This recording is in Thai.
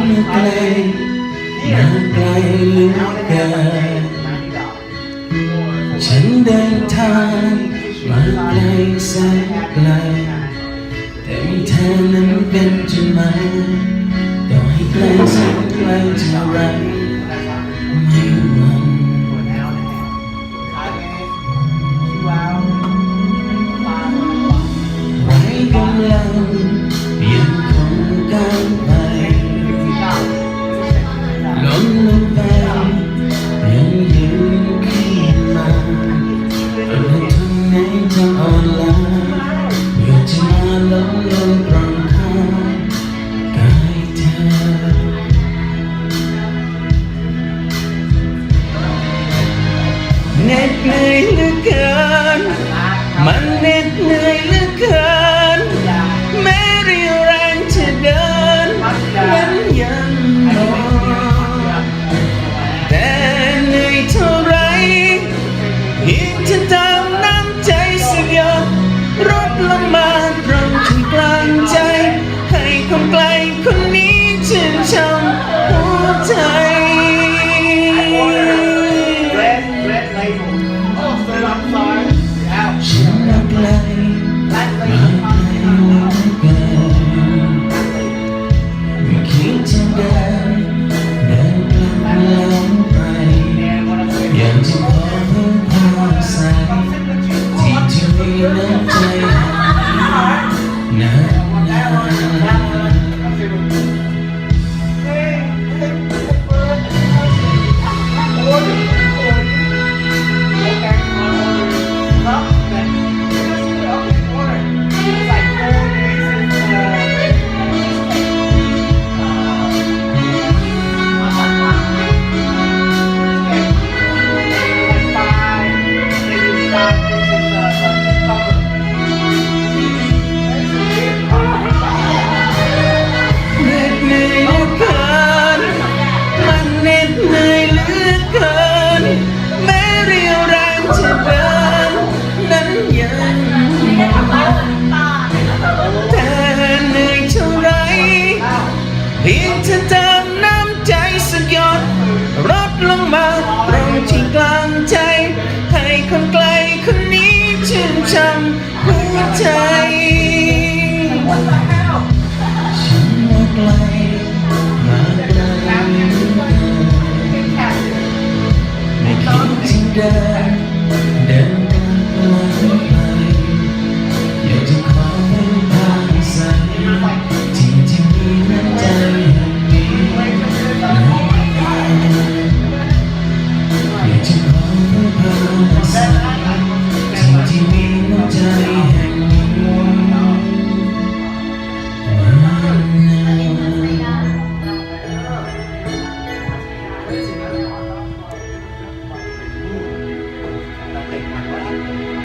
ไกลมาไกลเหลือเกินฉันเดินทางมาไกลแสนไกลแต่มีเธอนั้นเป็นจุดหมายต่อให้ไกลแสนไกลเท่าไร จะมาล้มลงตรงข้างกายเธอเหน็ดเหนื่อยเหลือเกิน มันเหน็ดเหนื่อยเหลือ นี้ชื่นชมหัวใจ Red, เเพียงเธอเติมน้ำใจสักหยดรดลงมาตรงที่กลางใจ ให้คนไกลคนนี้ชื่นชมหัวใจฉันมาไกลมาไกลไม่คิดที่เดิน